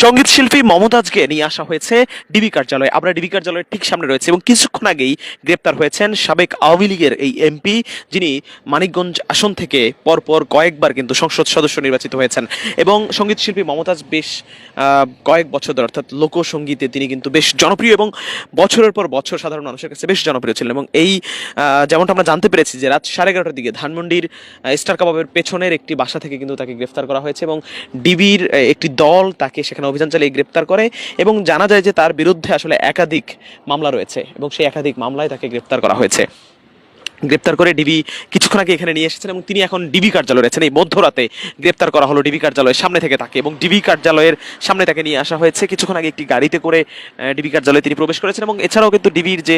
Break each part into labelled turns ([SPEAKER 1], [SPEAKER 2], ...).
[SPEAKER 1] সংগীত শিল্পী মমতাজকে নিয়ে আসা হয়েছে ডিবি কার্যালয়ে। আমরা ডিবি কার্যালয়ের ঠিক সামনে রয়েছে এবং কিছুক্ষণ আগেই গ্রেপ্তার হয়েছেন সাবেক আওয়ামী লীগের এই এমপি, যিনি মানিকগঞ্জ আসন থেকে পরপর কয়েকবার কিন্তু সংসদ সদস্য নির্বাচিত হয়েছেন। এবং সংগীত শিল্পী মমতাজ বেশ কয়েক বছর ধরে, অর্থাৎ লোকসঙ্গীতে তিনি কিন্তু বেশ জনপ্রিয় এবং বছরের পর বছর সাধারণ মানুষের কাছে বেশ জনপ্রিয় ছিলেন। এবং এই যেমনটা আমরা জানতে পেরেছি যে রাত সাড়ে এগারোটার দিকে ধানমন্ডির স্টার কাবাবের পেছনের একটি বাসা থেকে কিন্তু তাকে গ্রেফতার করা হয়েছে এবং ডিবির একটি দল তাকে সেখানে অভিযান চালিয়ে গ্রেপ্তার করে এবং জানা যায় যে তার বিরুদ্ধে আসলে একাধিক মামলা রয়েছে এবং সেই একাধিক মামলায় তাকে গ্রেপ্তার করা হয়েছে। গ্রেপ্তার করে ডিবি কিছুক্ষণ আগে এখানে নিয়ে এসেছেন এবং তিনি এখন ডিবি কার্যালয়ে রয়েছেন। এই মধ্যরাতে গ্রেপ্তার করা হলো ডিবি কার্যালয়ের সামনে থেকে তাকে এবং ডিবি কার্যালয়ের সামনে তাকে নিয়ে আসা হয়েছে। কিছুক্ষণ আগে একটি গাড়িতে করে ডিবি কার্যালয়ে তিনি প্রবেশ করেছেন এবং এছাড়াও কিন্তু ডিবির যে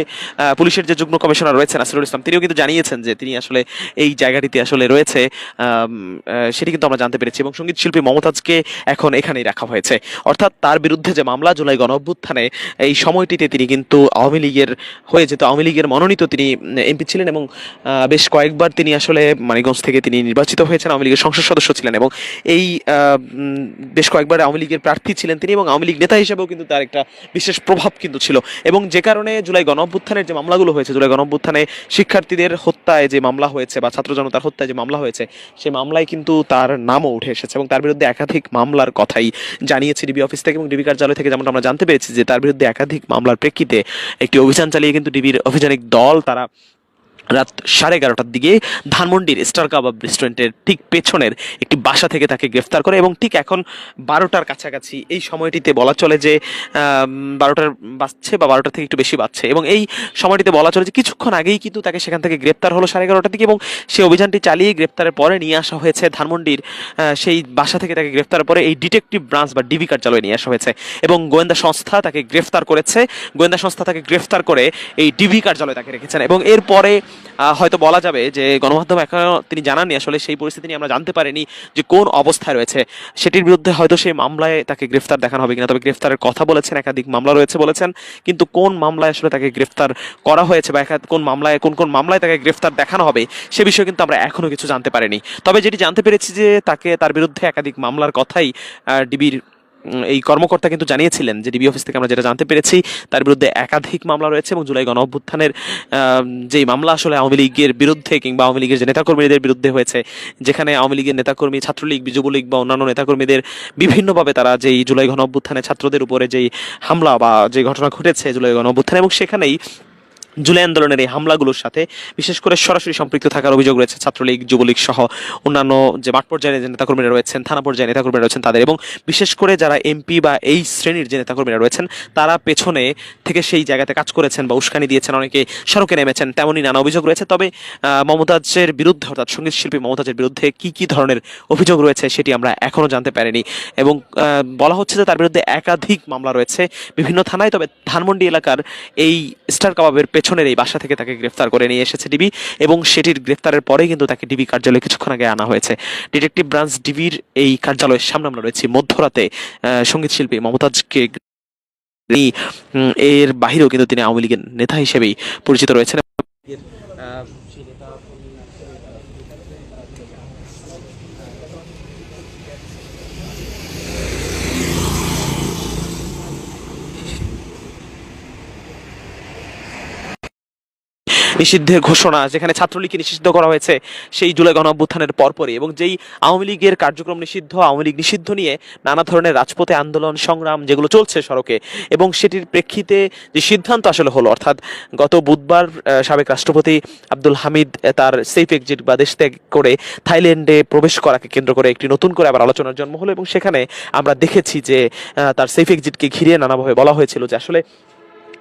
[SPEAKER 1] পুলিশের যে যুগ্ম কমিশনার রয়েছেন আসিরুল ইসলাম, তিনিও কিন্তু জানিয়েছেন যে তিনি আসলে এই জায়গাটিতে আসলে রয়েছে। সেটি কিন্তু আমরা জানতে পেরেছি এবং সংগীত শিল্পী মমতাজকে এখন এখানেই রাখা হয়েছে। অর্থাৎ তার বিরুদ্ধে যে মামলা জুলাই গণ অভ্যুত্থানে এই সময়টিতে তিনি কিন্তু আওয়ামী লীগের হয়ে যেত, আওয়ামী লীগের মনোনীত তিনি এমপি ছিলেন এবং বেশ কয়েকবার তিনি আসলে মানিগঞ্জ থেকে তিনি নির্বাচিত হয়েছেন, আওয়ামী লীগের সংসদ সদস্য ছিলেন এবং এই বেশ কয়েকবার আওয়ামী লীগের প্রার্থী ছিলেন তিনি এবং আওয়ামী লীগ নেতা হিসেবেও কিন্তু তার একটা বিশেষ প্রভাব কিন্তু ছিল এবং যে কারণে জুলাই গণ অভ্যুত্থানের যে মামলাগুলো হয়েছে, জুলাই গণ অভ্যুত্থানে শিক্ষার্থীদের হত্যায় যে মামলা হয়েছে বা ছাত্র জনতার হত্যায় যে মামলা হয়েছে সেই মামলায় কিন্তু তার নামও উঠে এসেছে এবং তার বিরুদ্ধে একাধিক মামলার কথাই জানিয়েছে ডিবি অফিস থেকে এবং ডিবি কার্যালয় থেকে যেমনটা আমরা জানতে পেরেছি যে তার বিরুদ্ধে একাধিক মামলার প্রেক্ষিতে একটি অভিযান চালিয়ে কিন্তু ডিবির অভিযানিক দল তারা রাত সাড়ে এগারোটার দিকে ধানমন্ডির স্টার কাবাব রেস্টুরেন্টের ঠিক পেছনের একটি বাসা থেকে তাকে গ্রেফতার করে এবং ঠিক এখন বারোটার কাছাকাছি এই সময়টিতে বলা চলে যে বারোটার বাজছে বা বারোটা থেকে একটু বেশি বাজছে এবং এই সময়টিতে বলা চলে যে কিছুক্ষণ আগেই কিন্তু তাকে সেখান থেকে গ্রেপ্তার হলো সাড়ে এগারোটার দিকে এবং সেই অভিযানটি চালিয়ে গ্রেপ্তারের পরে নিয়ে আসা হয়েছে ধানমন্ডির সেই বাসা থেকে তাকে গ্রেফতারের পরে এই ডিটেকটিভ ব্রাঞ্চ বা ডিবি কার্যালয়ে নিয়ে আসা হয়েছে এবং গোয়েন্দা সংস্থা তাকে গ্রেফতার করেছে। গোয়েন্দা সংস্থা তাকে গ্রেফতার করে এই ডিবি কার্যালয়ে তাকে রেখেছেন এবং এরপরে হয়তো বলা যাবে যে গণমাধ্যম এখনও তিনি জানাননি, আসলে সেই পরিস্থিতি নিয়ে আমরা জানতে পারিনি যে কোন অবস্থায় রয়েছে। সেটির বিরুদ্ধে হয়তো সেই মামলায় তাকে গ্রেফতার দেখানো হবে কিনা, তবে গ্রেফতারের কথা বলেছেন, একাধিক মামলা রয়েছে বলেছেন, কিন্তু কোন মামলায় আসলে তাকে গ্রেফতার করা হয়েছে বা কোন মামলায় কোন কোন মামলায় তাকে গ্রেফতার দেখানো হবে, সে বিষয়ে কিন্তু আমরা এখনও কিছু জানতে পারিনি। তবে যেটি জানতে পেরেছি যে তাকে তার বিরুদ্ধে একাধিক মামলার কথাই ডিবির এই কর্মকর্তা কিন্তু জানিয়েছিলেন যে ডিবি অফিস থেকে আমরা যেটা জানতে পেরেছি, তার বিরুদ্ধে একাধিক মামলা রয়েছে এবং জুলাই গণ অভ্যুত্থানের যেই মামলা আসলে আওয়ামী লীগের বিরুদ্ধে কিংবা আওয়ামী লীগের যে নেতাকর্মীদের বিরুদ্ধে হয়েছে, যেখানে আওয়ামী লীগের নেতাকর্মী ছাত্রলীগ যুবলীগ বা অন্যান্য নেতাকর্মীদের বিভিন্নভাবে তারা যেই জুলাই গণ অভ্যুত্থানে ছাত্রদের উপরে যেই হামলা বা যে ঘটনা ঘটেছে জুলাই গণ অভ্যুত্থানে এবং সেখানেই জুলাই আন্দোলনের এই হামলাগুলোর সাথে, বিশেষ করে সরাসরি সম্পৃক্ত থাকার অভিযোগ রয়েছে ছাত্রলীগ, যুবলীগ সহ অন্যান্য যে মাঠ পর্যায়ে যে নেতাকর্মীরা রয়েছেন, থানা পর্যায়ে নেতাকর্মীরা রয়েছেন তাদের এবং বিশেষ করে যারা এমপি বা এই শ্রেণির যে নেতাকর্মীরা রয়েছেন, তারা পেছনে থেকে সেই জায়গাতে কাজ করেছেন বা উস্কানি দিয়েছেন, অনেকে সড়কে নেমেছেন, তেমনই নানা অভিযোগ রয়েছে। তবে মমতাজের বিরুদ্ধে অর্থাৎ সংগীত শিল্পী মমতাজের বিরুদ্ধে কি কি ধরনের অভিযোগ রয়েছে সেটি আমরা এখনও জানতে পারিনি এবং বলা হচ্ছে যে তার বিরুদ্ধে একাধিক মামলা রয়েছে বিভিন্ন থানায়। তবে ধানমন্ডি এলাকার এই স্টার কাবাবের পেছনের এই বাসা থেকে তাকে গ্রেফতার করে নিয়ে এসেছে ডিবি, এবং সেটির গ্রেফতারের পরেই কিন্তু তাকে ডিবি কার্যালয়ে কিছুক্ষণ আগে আনা হয়েছে। ডিটেকটিভ ব্রাঞ্চ ডিবির এই কার্যালয়ের সামনে আমরা রয়েছি। মধ্যরাতে সংগীত শিল্পী মমতাজকে এর বাহিরেও কিন্তু তিনি আওয়ামী লীগের নেতা হিসেবেই পরিচিত রয়েছেন। নিষিদ্ধের ঘোষণা যেখানে ছাত্রলীগকে নিষিদ্ধ করা হয়েছে, সেই জুলাই গণ অভ্যুত্থানের পরপরই এবং যেই আওয়ামী লীগের কার্যক্রম নিষিদ্ধ, আওয়ামী লীগ নিষিদ্ধ নিয়ে নানা ধরনের রাজপথে আন্দোলন, সংগ্রাম যেগুলো চলছে সড়কে এবং সেটির প্রেক্ষিতে যে সিদ্ধান্ত আসলে হলো, অর্থাৎ গত বুধবার সাবেক রাষ্ট্রপতি আব্দুল হামিদ তার সেফ এক্সিট বা দেশ ত্যাগ করে থাইল্যান্ডে প্রবেশ করাকে কেন্দ্র করে একটি নতুন করে আবার আলোচনার জন্ম হলো এবং সেখানে আমরা দেখেছি যে তার সেফ এক্সিটকে ঘিরে নানাভাবে বলা হয়েছিল যে আসলে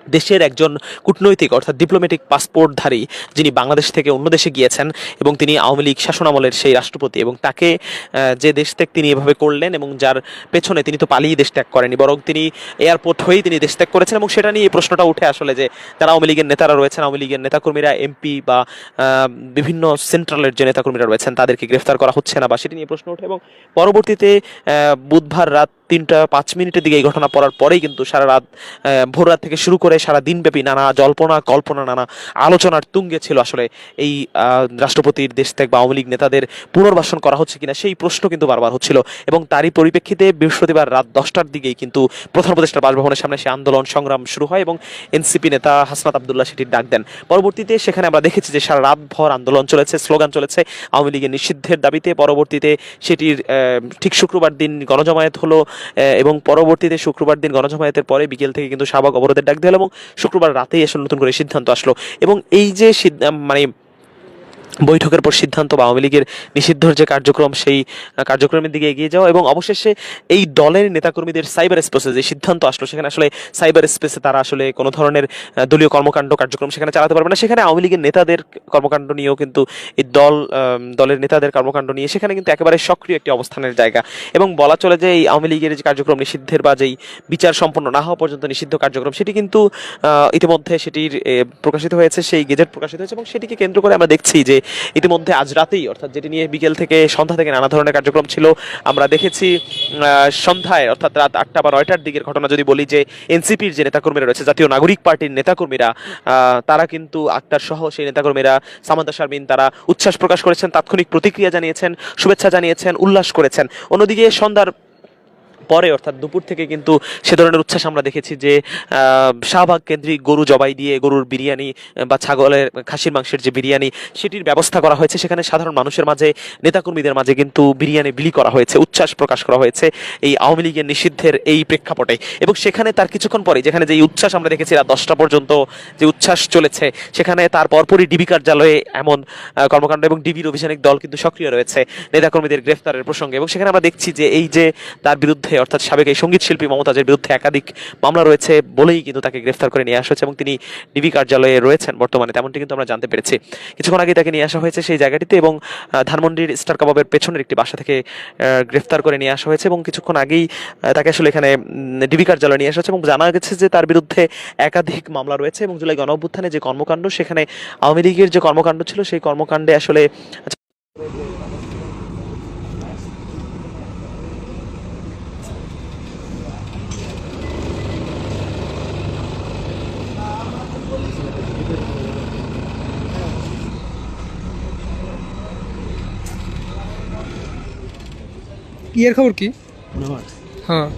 [SPEAKER 1] দেশের একজন কূটনৈতিক অর্থাৎ ডিপ্লোম্যাটিক পাসপোর্টধারী যিনি বাংলাদেশ থেকে অন্য দেশে গিয়েছেন এবং তিনি আওয়ামী লীগ শাসনামলের সেই রাষ্ট্রপতি এবং তাকে যে দেশ ত্যাগ তিনি এভাবে করলেন এবং যার পেছনে তিনি তো পালিয়ে দেশ ত্যাগ করেনি বরং তিনি এয়ারপোর্ট হয়েই তিনি দেশ ত্যাগ করেছেন এবং সেটা নিয়ে প্রশ্নটা উঠে আসলে যে যারা আওয়ামী লীগের নেতারা রয়েছেন, আওয়ামী লীগের নেতাকর্মীরা, এমপি বা বিভিন্ন সেন্ট্রালের যে নেতাকর্মীরা রয়েছেন তাদেরকে গ্রেফতার করা হচ্ছে না বা সেটি নিয়ে প্রশ্ন ওঠে এবং পরবর্তীতে বুধবার রাত তিনটা পাঁচ মিনিটের দিকে এই ঘটনা পড়ার পরেই কিন্তু সারা রাত ভোর রাত থেকে শুরু করে সারা দিনব্যাপী নানা জল্পনা, কল্পনা, নানা আলোচনার তুঙ্গে ছিল আসলে এই রাষ্ট্রপতির দেশ ত্যাগ বা আওয়ামী লীগ নেতাদের পুনর্বাসন করা হচ্ছে কিনা সেই প্রশ্ন কিন্তু বারবার হচ্ছিল এবং তারই পরিপ্রেক্ষিতে বৃহস্পতিবার রাত দশটার দিকেই কিন্তু প্রধান উপদেষ্টার বাসভবনের সামনে সে আন্দোলন সংগ্রাম শুরু হয় এবং এনসিপি নেতা হাসনাত আবদুল্লাহ সেটির ডাক দেন। পরবর্তীতে সেখানে আমরা দেখেছি যে সারা রাত ভর আন্দোলন চলেছে, স্লোগান চলেছে আওয়ামী লীগের নিষিদ্ধের দাবিতে। পরবর্তীতে সেটির ঠিক শুক্রবার দিন গণজমায়েত হলো। এবং পরবর্তীতে শুক্রবার দিন গণজমায়েতের পরে বিকেল থেকে কিন্তু সাবাক অবরোধের ডাক দেওয়া এবং শুক্রবার রাতেই আসলে নতুন করে সিদ্ধান্ত আসলো। এবং এই যে মানে বৈঠকের পর সিদ্ধান্ত বা আওয়ামী লীগের নিষিদ্ধর যে কার্যক্রম, সেই কার্যক্রমের দিকে এগিয়ে যাওয়া এবং অবশেষে এই দলের নেতাকর্মীদের সাইবার স্পেসে যে সিদ্ধান্ত আসলো, সেখানে আসলে সাইবার স্পেসে তারা আসলে কোনো ধরনের দলীয় কর্মকাণ্ড কার্যক্রম সেখানে চালাতে পারবে না। সেখানে আওয়ামী লীগের নেতাদের কর্মকাণ্ড নিয়েও কিন্তু এই দল দলের নেতাদের কর্মকাণ্ড নিয়ে সেখানে কিন্তু একেবারে সক্রিয় একটি অবস্থানের জায়গা। এবং বলা চলে যে এই আওয়ামী লীগের যে কার্যক্রম নিষিদ্ধের বা যেই বিচার সম্পন্ন না হওয়া পর্যন্ত নিষিদ্ধ কার্যক্রম, সেটি কিন্তু ইতিমধ্যে সেটির প্রকাশিত হয়েছে, সেই গেজেট প্রকাশিত হয়েছে এবং সেটিকে কেন্দ্র করে আমরা দেখছি যে ইতিমধ্যে আজ রাতেই, অর্থাৎ যেটি নিয়ে বিকেল থেকে সন্ধ্যা থেকে নানা ধরনের কার্যক্রম ছিল, আমরা দেখেছি সন্ধ্যায়, অর্থাৎ রাত আটটা বা নয়টার দিকের ঘটনা যদি বলি যে এনসিপির যে নেতাকর্মীরা রয়েছে, জাতীয় নাগরিক পার্টির নেতাকর্মীরা তারা কিন্তু আক্তার সহ সেই নেতাকর্মীরা, সামান্তা শারমিন, তারা উচ্ছ্বাস প্রকাশ করেছেন, তাৎক্ষণিক প্রতিক্রিয়া জানিয়েছেন, শুভেচ্ছা জানিয়েছেন, উল্লাস করেছেন। অন্যদিকে সন্ধ্যার পরে, অর্থাৎ দুপুর থেকে কিন্তু সে ধরনের উচ্ছ্বাস আমরা দেখেছি যে শাহবাগ কেন্দ্রিক গরু জবাই দিয়ে গরুর বিরিয়ানি বা ছাগলের খাসির মাংসের যে বিরিয়ানি, সেটির ব্যবস্থা করা হয়েছে। সেখানে সাধারণ মানুষের মাঝে, নেতাকর্মীদের মাঝে কিন্তু বিরিয়ানি বিলি করা হয়েছে, উচ্ছ্বাস প্রকাশ করা হয়েছে এই আওয়ামী লীগের নিষিদ্ধের এই প্রেক্ষাপটে। এবং সেখানে তার কিছুক্ষণ পরে, যেখানে যে উচ্ছ্বাস আমরা দেখেছি রাত দশটা পর্যন্ত যে উচ্ছ্বাস চলেছে, সেখানে তার পরপরই ডিবি কার্যালয়ে এমন কর্মকাণ্ড এবং ডিবির অভিযানিক দল কিন্তু সক্রিয় রয়েছে, নেতাকর্মীদের গ্রেফতারের প্রসঙ্গে। এবং সেখানে আমরা দেখছি যে, এই যে তার বিরুদ্ধে অর্থাৎ সাবেক এই সংগীত শিল্পী মমতাজের বিরুদ্ধে একাধিক মামলা রয়েছে বলেই কিন্তু তাকে গ্রেফতার করে নিয়ে আসা হয়েছে এবং তিনি ডিবি কার্যালয়ে রয়েছেন বর্তমানে, তেমনটি কিন্তু আমরা জানতে পেরেছি। কিছুক্ষণ আগে তাকে নিয়ে আসা হয়েছে সেই জায়গাটিতে এবং ধানমন্ডির স্টার কাবাবের পেছনের একটি বাসা থেকে গ্রেফতার করে নিয়ে আসা হয়েছে এবং কিছুক্ষণ আগেই তাকে আসলে এখানে ডিবি কার্যালয়ে নিয়ে আসা হয়েছে এবং জানা গেছে যে তার বিরুদ্ধে একাধিক মামলা রয়েছে এবং জুলাই গণ অভ্যুত্থানে যে কর্মকাণ্ড, সেখানে আওয়ামী লীগের যে কর্মকাণ্ড ছিল, সেই কর্মকাণ্ডে আসলে
[SPEAKER 2] ইয়ের খবর কি হ্যাঁ
[SPEAKER 1] আহ,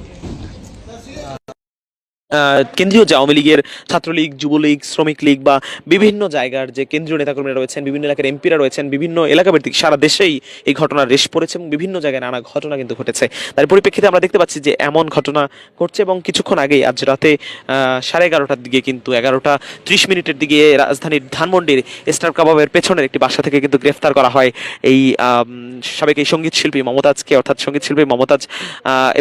[SPEAKER 1] কেন্দ্রীয় যে আওয়ামী লীগের ছাত্রলীগ, যুবলীগ, শ্রমিক লীগ বা বিভিন্ন জায়গার যে কেন্দ্রীয় নেতাকর্মীরা রয়েছেন, বিভিন্ন এলাকার এমপিরা রয়েছেন, বিভিন্ন এলাকা ভিত্তিক সারা দেশেই এই ঘটনার রেশ পড়েছে এবং বিভিন্ন জায়গায় নানা ঘটনা কিন্তু ঘটেছে। তার পরিপ্রেক্ষিতে আমরা দেখতে পাচ্ছি যে এমন ঘটনা ঘটছে এবং কিছুক্ষণ আগেই আজ রাতে সাড়ে এগারোটার দিকে কিন্তু এগারোটা ত্রিশ মিনিটের দিকে রাজধানীর ধানমন্ডির স্টার কাবাবের পেছনের একটি বাসা থেকে কিন্তু গ্রেফতার করা হয় এই সাবেক এই সংগীত শিল্পী মমতাজকে, অর্থাৎ সংগীত শিল্পী মমতাজ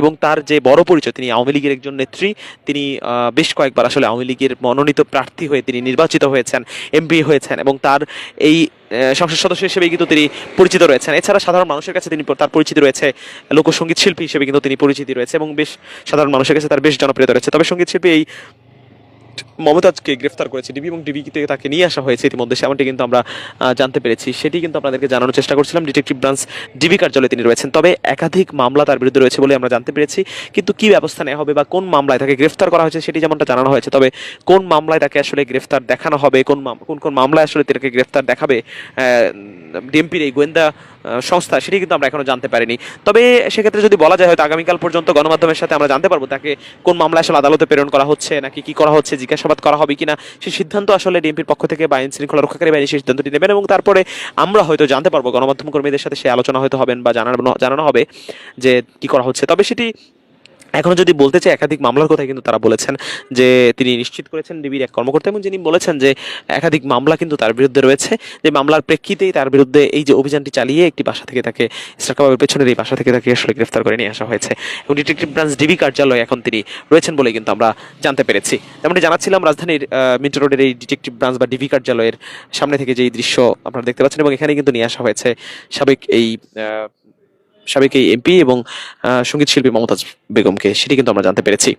[SPEAKER 1] এবং তার যে বড় পরিচয়, তিনি আওয়ামী লীগের একজন নেত্রী, তিনি বেশ কয়েকবার আসলে আওয়ামী লীগের মনোনীত প্রার্থী হয়ে তিনি নির্বাচিত হয়েছেন এমপি হয়েছেন এবং তার এই সংসদ সদস্য হিসেবে কিন্তু তিনি পরিচিত রয়েছেন। এছাড়া সাধারণ মানুষের কাছে তিনি তার পরিচিতি রয়েছে, লোকসঙ্গীত শিল্পী হিসেবে কিন্তু তিনি পরিচিতি রয়েছে এবং বেশ সাধারণ মানুষের কাছে তার বেশ জনপ্রিয়তা রয়েছে। তবে সংগীত শিল্পী এই মমতাজকে গ্রেফতার করেছে ডিবি এবং ডিবি থেকে তাকে নিয়ে আসা হয়েছে ইতিমধ্যে, সেমনটি কিন্তু আমরা জানতে পেরেছি। সেটি কিন্তু আপনাদেরকে জানানোর চেষ্টা করছিলাম, ডিটেকটিভ ব্রাঞ্চ ডিবি কার্যালয়ে তিনি রয়েছেন। তবে একাধিক মামলা তার বিরুদ্ধে রয়েছে বলে আমরা জানতে পেরেছি। কিন্তু কি ব্যবস্থা নেওয়া হবে বা কোন মামলায় তাকে গ্রেফতার করা হয়েছে সেটি যেমনটা জানানো হয়েছে, তবে কোন মামলায় তাকে আসলে গ্রেফতার দেখানো হবে, কোন কোন কোন মামলায় আসলে তাকে গ্রেফতার দেখাবে ডিএমপির এই গোয়েন্দা সংস্থা, সেটি কিন্তু আমরা এখনও জানতে পারিনি। তবে সেক্ষেত্রে যদি বলা যায় হয়তো আগামীকাল পর্যন্ত গণমাধ্যমের সাথে আমরা জানতে পারব তাকে কোন মামলা আসলে আদালতে প্রেরণ করা হচ্ছে, নাকি কি করা হচ্ছে, জিজ্ঞাসাবাদ করা হবে কিনা সেই সিদ্ধান্ত আসলে ডিএমপির পক্ষ থেকে বা আইন শৃঙ্খলা রক্ষাকারী বাহিনী সেই সিদ্ধান্তটি নেবেন এবং তারপরে আমরা হয়তো জানতে পারব গণমাধ্যম কর্মীদের সাথে সে আলোচনা হয়তো হবেন বা জানানো জানানো হবে যে কি করা হচ্ছে। তবে সেটি এখনও যদি বলতে চাই, একাধিক মামলার কথা কিন্তু তারা বলেছেন যে তিনি নিশ্চিত করেছেন ডিবির এক কর্মকর্তা, এবং যিনি বলেছেন যে একাধিক মামলা কিন্তু তার বিরুদ্ধে রয়েছে। যে মামলার প্রেক্ষিতেই তার বিরুদ্ধে এই যে অভিযানটি চালিয়ে একটি বাসা থেকে তাকে ইস্টারকাবাবের পেছনের এই বাসা থেকে তাকে আসলে গ্রেফতার করে নিয়ে আসা হয়েছে। এবং ডিটেকটিভ ব্রাঞ্চ ডিবি কার্যালয়ে এখন তিনি রয়েছেন বলে কিন্তু আমরা জানতে পেরেছি। তেমনটি জানাচ্ছিলাম, রাজধানীর মিন্টো রোডের এই ডিটেকটিভ ব্রাঞ্চ বা ডিবি কার্যালয়ের সামনে থেকে যে এই দৃশ্য আপনারা দেখতে পাচ্ছেন, এবং এখানে কিন্তু নিয়ে আসা হয়েছে সাবেক এই সাবেক এই এমপি এবং সংগীত শিল্পী মমতাজ বেগমকে সেটি কিন্তু আমরা জানতে পেরেছি।